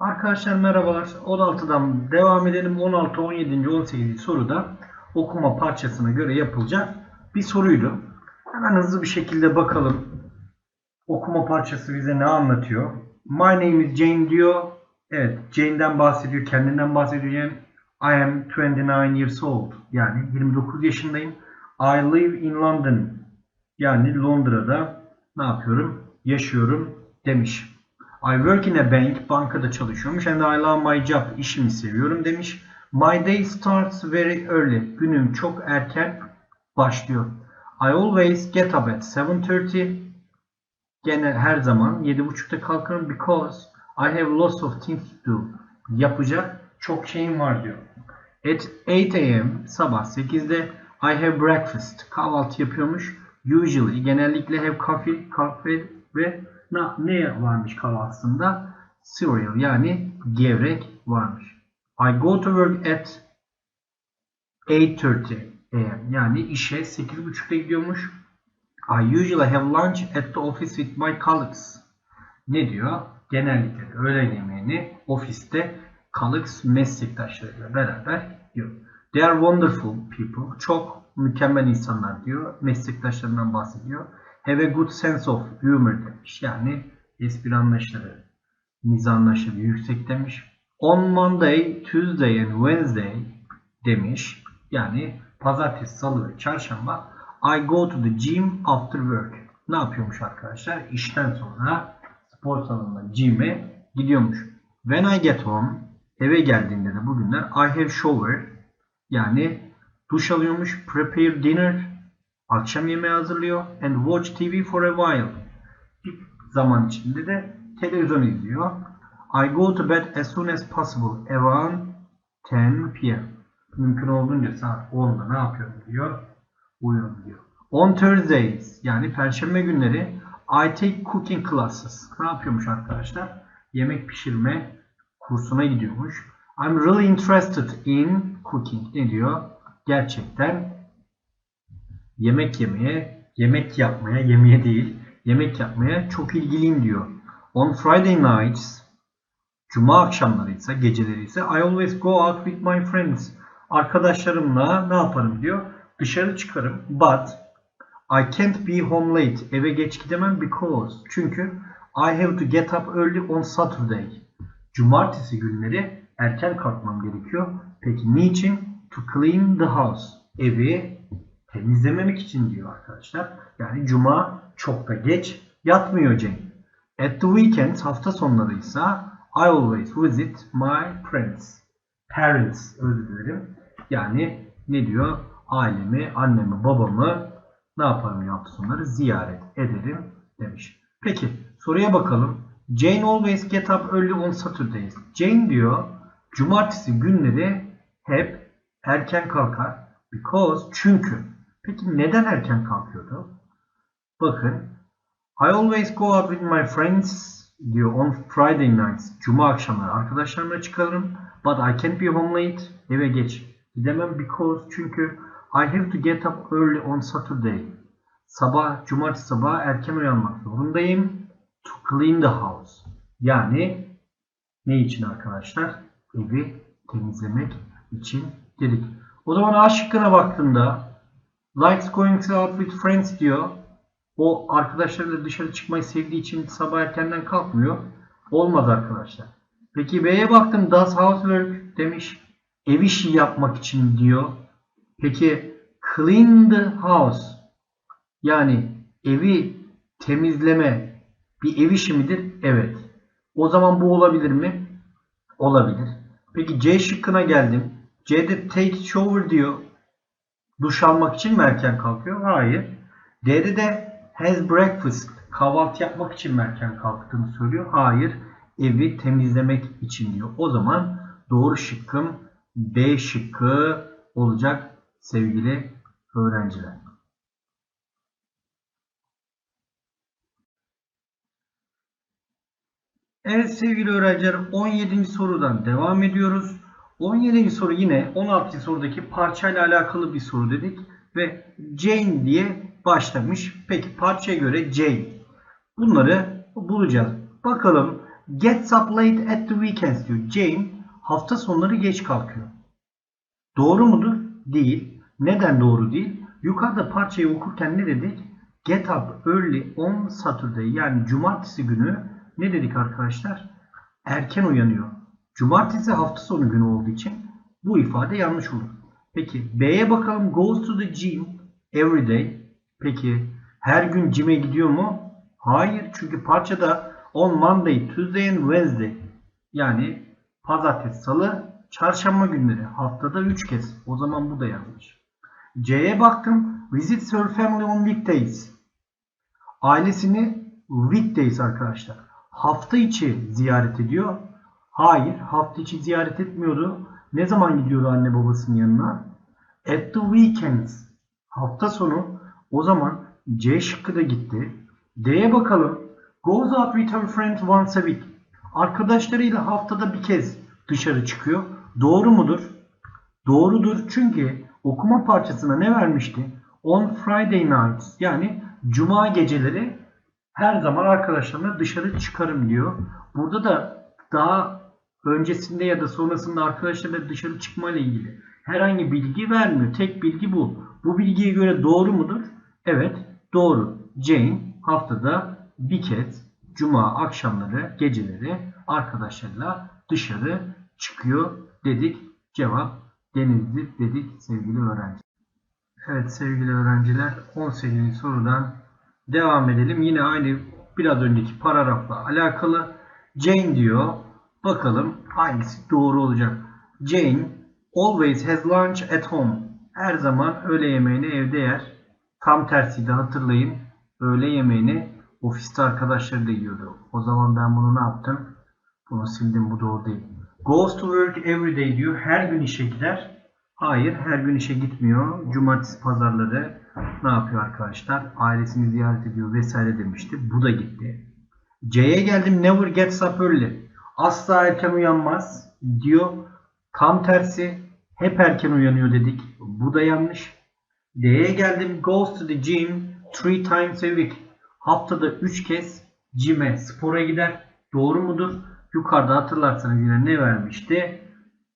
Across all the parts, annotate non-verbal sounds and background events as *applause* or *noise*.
Arkadaşlar merhabalar. 16'dan devam edelim. 16, 17, 18. soruda okuma parçasına göre yapılacak bir soruydu. Hemen hızlı bir şekilde bakalım. Okuma parçası bize ne anlatıyor? My name is Jane diyor. Evet, Jane'den bahsediyor, kendinden bahsediyor. I am 29 years old. Yani 29 yaşındayım. I live in London. Yani Londra'da ne yapıyorum? Yaşıyorum demiş. I work in a bank. Bankada çalışıyormuş. And I love my job. İşimi seviyorum demiş. My day starts very early. Günüm çok erken başlıyor. I always get up at 7.30. Gene her zaman 7.30'da kalkarım because I have lots of things to do. Yapacak çok şeyim var diyor. At 8 a.m. sabah 8'de I have breakfast. Kahvaltı yapıyormuş. Usually genellikle have coffee, kahve ve ne, varmış kahvaltısında? Cereal yani gevrek varmış. I go to work at 8.30 a.m. Yani işe 8.30'da gidiyormuş. I usually have lunch at the office with my colleagues. Ne diyor? Genellikle öğlen yemeğini ofiste colleagues meslektaşlarıyla beraber yiyor. They are wonderful people. Çok mükemmel insanlar diyor. Meslektaşlarından bahsediyor. Have a good sense of humor demiş. Yani espri anlayışları, mizah anlayışları yüksek demiş. On Monday, Tuesday and Wednesday demiş. Yani pazartesi, salı ve çarşamba I go to the gym after work. Ne yapıyormuş arkadaşlar? İşten sonra spor salonuna gym'e gidiyormuş. When I get home eve geldiğinde de bugünler I have shower yani duş alıyormuş. Prepare dinner akşam yemeği hazırlıyor. And watch TV for a while. Bir zaman içinde de televizyon izliyor. I go to bed as soon as possible around 10 p.m. Mümkün olduğunca saat 10'da ne yapıyorum diyor. Uyuyorum diyor. On Thursdays yani perşembe günleri I take cooking classes. Ne yapıyormuş arkadaşlar? Yemek pişirme kursuna gidiyormuş. I'm really interested in cooking. Ne diyor? Gerçekten yemek yemeye, yemek yapmaya, yemeye değil, yemek yapmaya çok ilgiliyim diyor. On Friday nights, Cuma akşamları ise, geceleri ise I always go out with my friends. Arkadaşlarımla ne yaparım diyor. Dışarı çıkarım. But I can't be home late. Eve geç gidemem because. Çünkü I have to get up early on Saturday. Cumartesi günleri erken kalkmam gerekiyor. Peki niçin? To clean the house. Evi temizlememek için diyor arkadaşlar. Yani cuma çok da geç yatmıyor Jane. At the weekends hafta sonları ise I always visit my parents. Parents özür dilerim. Yani ne diyor? Ailemi, annemi, babamı ne yaparım ya hafta sonları? Ziyaret ederim demiş. Peki soruya bakalım. Jane always get up early on Saturdays. Jane diyor cumartesi günleri hep erken kalkar. Because çünkü. Peki neden erken kalkıyordu? Bakın. I always go out with my friends diyor on Friday nights. Cuma akşamları arkadaşlarımla çıkarım. But I can't be home late. Eve geç gidemem because çünkü I have to get up early on Saturday. Sabah, cumartesi sabah erken uyanmak zorundayım. To clean the house. Yani ne için arkadaşlar? Evi temizlemek için dedik. O zaman A şıkkına baktığımda likes going out with friends diyor. O arkadaşlarıyla dışarı çıkmayı sevdiği için sabah erkenden kalkmıyor. Olmaz arkadaşlar. Peki B'ye baktım does housework demiş. Ev işi yapmak için diyor. Peki clean the house yani evi temizleme bir ev işi midir? Evet. O zaman bu olabilir mi? Olabilir. Peki C şıkkına geldim. C'de take shower diyor. Duş almak için mi erken kalkıyor? Hayır. D'de de has breakfast. Kahvaltı yapmak için mi erken kalktığını söylüyor? Hayır. Evi temizlemek için diyor. O zaman doğru şıkkım B şıkkı olacak sevgili öğrenciler. Evet sevgili öğrenciler 17. sorudan devam ediyoruz. 17. soru yine 16. sorudaki parçayla alakalı bir soru dedik ve Jane diye başlamış. Peki parçaya göre Jane. Bunları bulacağız. Bakalım gets up late at the weekends diyor. Jane hafta sonları geç kalkıyor. Doğru mudur? Değil. Neden doğru değil? Yukarıda parçayı okurken ne dedik? Get up early on Saturday yani cumartesi günü ne dedik arkadaşlar? Erken uyanıyor. Cumartesi hafta sonu günü olduğu için bu ifade yanlış olur. Peki B'ye bakalım. Goes to the gym every day. Peki her gün cime gidiyor mu? Hayır. Çünkü parçada on Monday, Tuesday and Wednesday. Yani pazartesi, salı, çarşamba günleri. Haftada 3 kez. O zaman bu da yanlış. C'ye baktım. Visits her family on weekdays. Ailesini weekdays arkadaşlar. Hafta içi ziyaret ediyor. Hayır. Hafta içi ziyaret etmiyordu. Ne zaman gidiyordu anne babasının yanına? At the weekends. Hafta sonu. O zaman C şıkkı da gitti. D'ye bakalım. Goes out with her friends once a week. Arkadaşlarıyla haftada bir kez dışarı çıkıyor. Doğru mudur? Doğrudur çünkü okuma parçasına ne vermişti? On Friday nights yani cuma geceleri her zaman arkadaşlarımla dışarı çıkarım diyor. Burada da daha öncesinde ya da sonrasında arkadaşlarla dışarı çıkma ile ilgili herhangi bilgi vermiyor. Tek bilgi bu. Bu bilgiye göre doğru mudur? Evet, doğru. Jane haftada bir kez cuma akşamları, geceleri arkadaşlarıyla dışarı çıkıyor dedik. Cevap Denizli dedik sevgili öğrenci. Evet sevgili öğrenciler 18. sorudan devam edelim. Yine aynı biraz önceki paragrafla alakalı. Jane diyor. Bakalım hangisi doğru olacak. Jane always has lunch at home. Her zaman öğle yemeğini evde yer. Tam tersiydi hatırlayın. Öğle yemeğini ofiste arkadaşları da yiyordu. O zaman ben bunu ne yaptım? Bunu sildim bu doğru değil. Goes to work every day diyor. Her gün işe gider. Hayır her gün işe gitmiyor. Cumartesi pazarları ne yapıyor arkadaşlar? Ailesini ziyaret ediyor vesaire demişti. Bu da gitti. C'ye geldim. Never gets up early. Asla erken uyanmaz diyor. Tam tersi hep erken uyanıyor dedik. Bu da yanlış. D'ye geldim. Goes to the gym three times a week. Haftada 3 kez cime, spora gider. Doğru mudur? Yukarıda hatırlarsanız yine ne vermişti?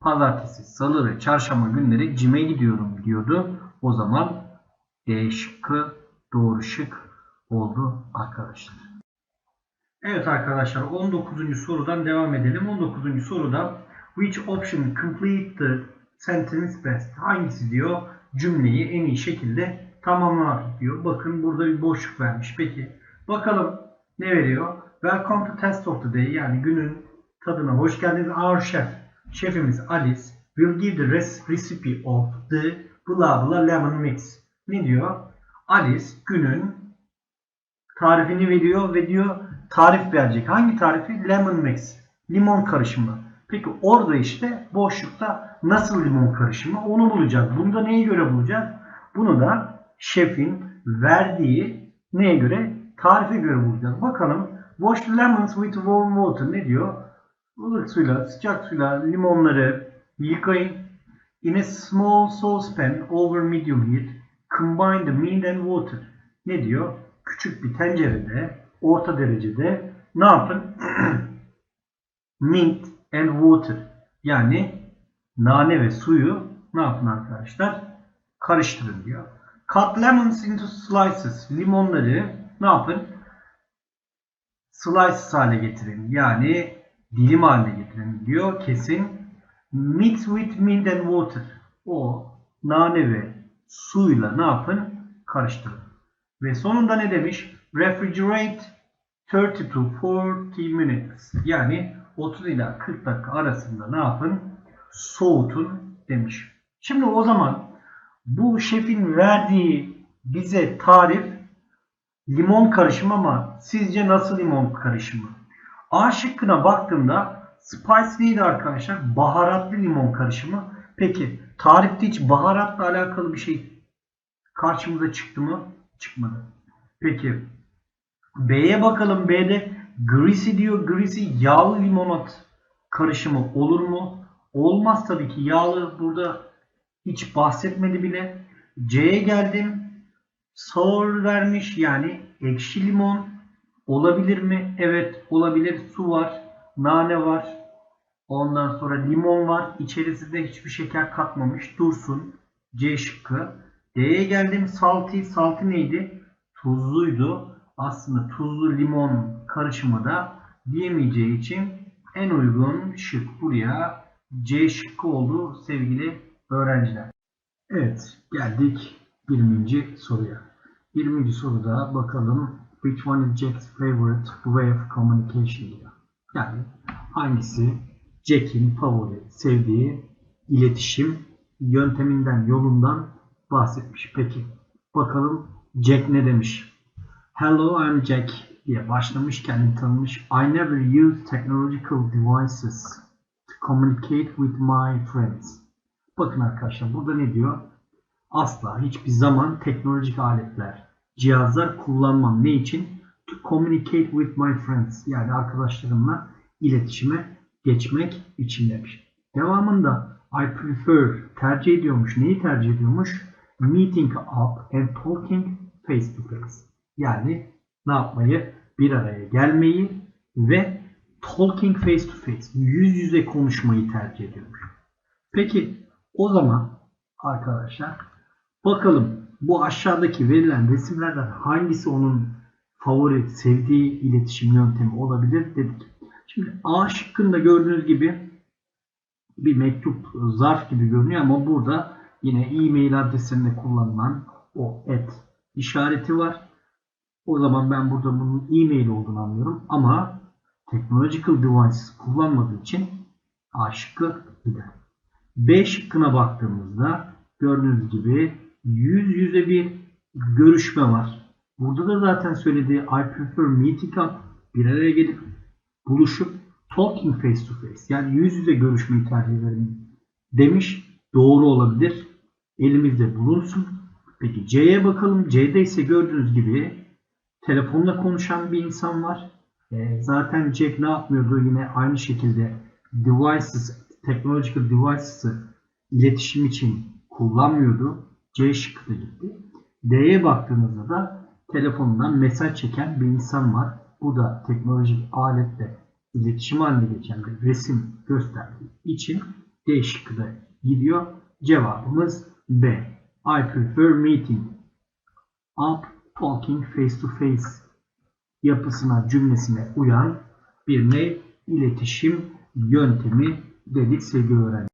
Pazartesi, salı ve çarşamba günleri cime gidiyorum diyordu. O zaman D şıkkı doğru şık oldu arkadaşlar. Evet arkadaşlar 19. sorudan devam edelim. 19. soruda which option complete the sentence best? Hangisi diyor cümleyi en iyi şekilde tamamlar diyor. Bakın burada bir boşluk vermiş. Peki bakalım ne veriyor? Welcome to test of the day yani günün tadına hoş geldiniz. Our chef, şefimiz Alice will give the recipe of the blah blah lemon mix. Ne diyor? Alice günün tarifini veriyor ve diyor tarif verecek. Hangi tarifi? Lemon mix. Limon karışımı. Peki orada işte boşlukta nasıl limon karışımı onu bulacağız. Bunu da neye göre bulacağız? Bunu da şefin verdiği neye göre? Tarife göre bulacağız. Bakalım. Wash lemons with warm water ne diyor? ılık suyla, sıcak suyla limonları yıkayın. In a small saucepan over medium heat, combine the meat and water. Ne diyor? Küçük bir tencerede, orta derecede ne yapın? *clears throat* Mint and water. Yani nane ve suyu ne yapın arkadaşlar? Karıştırın diyor. Cut lemons into slices. Limonları ne yapın? Slices hale getirin. Yani dilim haline getirin diyor. Kesin. Mix with mint and water. O nane ve suyla ne yapın? Karıştırın. Ve sonunda ne demiş? Refrigerate 30 to 40 minutes. Yani 30 ila 40 dakika arasında ne yapın? Soğutun demiş. Şimdi o zaman bu şefin verdiği bize tarif limon karışımı ama sizce nasıl limon karışımı? A şıkkına baktığımda spice neydi arkadaşlar? Baharatlı limon karışımı. Peki tarifte hiç baharatla alakalı bir şey karşımıza çıktı mı? Çıkmadı. Peki B'ye bakalım. B'de greasy diyor. Greasy yağlı limonat karışımı olur mu? Olmaz tabii ki. Yağlı burada hiç bahsetmedi bile. C'ye geldim. Sour vermiş yani ekşi limon. Olabilir mi? Evet olabilir. Su var. nane var. Ondan sonra limon var. İçerisinde hiçbir şeker katmamış. Dursun. C şıkkı. D'ye geldim. Salty. Salty neydi? Tuzluydu. Aslında tuzlu limon karışımı da diyemeyeceği için en uygun şık buraya C şıkkı oldu sevgili öğrenciler. Evet geldik 20. soruya. 20. soruda bakalım which one is Jack's favorite way of communication diyor. Yani hangisi Jack'in favori, sevdiği iletişim yönteminden, yolundan bahsetmiş. Peki bakalım Jack ne demiş? Hello I'm Jack diye başlamış kendini tanımış. I never use technological devices to communicate with my friends. Bakın arkadaşlar burada ne diyor? Asla hiçbir zaman teknolojik aletler, cihazlar kullanmam. Ne için? To communicate with my friends. Yani arkadaşlarımla iletişime geçmek için demiş. Devamında I prefer tercih ediyormuş. Neyi tercih ediyormuş? Meeting up and talking face to face. Yani ne yapmayı? Bir araya gelmeyi ve talking face to face. Yüz yüze konuşmayı tercih ediyormuş. Peki o zaman arkadaşlar bakalım bu aşağıdaki verilen resimlerden hangisi onun favori, sevdiği iletişim yöntemi olabilir dedik. Şimdi A şıkkında gördüğünüz gibi bir mektup zarf gibi görünüyor ama burada yine e-mail adresinde kullanılan o et işareti var. O zaman ben burada bunun e-mail olduğunu anlıyorum ama technological devices kullanmadığı için A şıkkı gider. B şıkkına baktığımızda gördüğünüz gibi yüz yüze bir görüşme var. Burada da zaten söylediği I prefer meeting up bir araya gelip buluşup talking face to face yani yüz yüze görüşmeyi tercih ederim demiş. Doğru olabilir. Elimizde bulunsun. Peki C'ye bakalım. C'de ise gördüğünüz gibi telefonla konuşan bir insan var. E, zaten Jack ne yapmıyordu? Yine aynı şekilde devices, technological devices'ı iletişim için kullanmıyordu. C şıkkı da gitti. D'ye baktığınızda da telefonundan mesaj çeken bir insan var. Bu da teknolojik aletle iletişim haline geçen bir resim gösterdiği için D şıkkı da gidiyor. Cevabımız B. I prefer meeting up talking face to face yapısına, cümlesine uyan bir ne iletişim yöntemi dedik sevgili öğrenciler.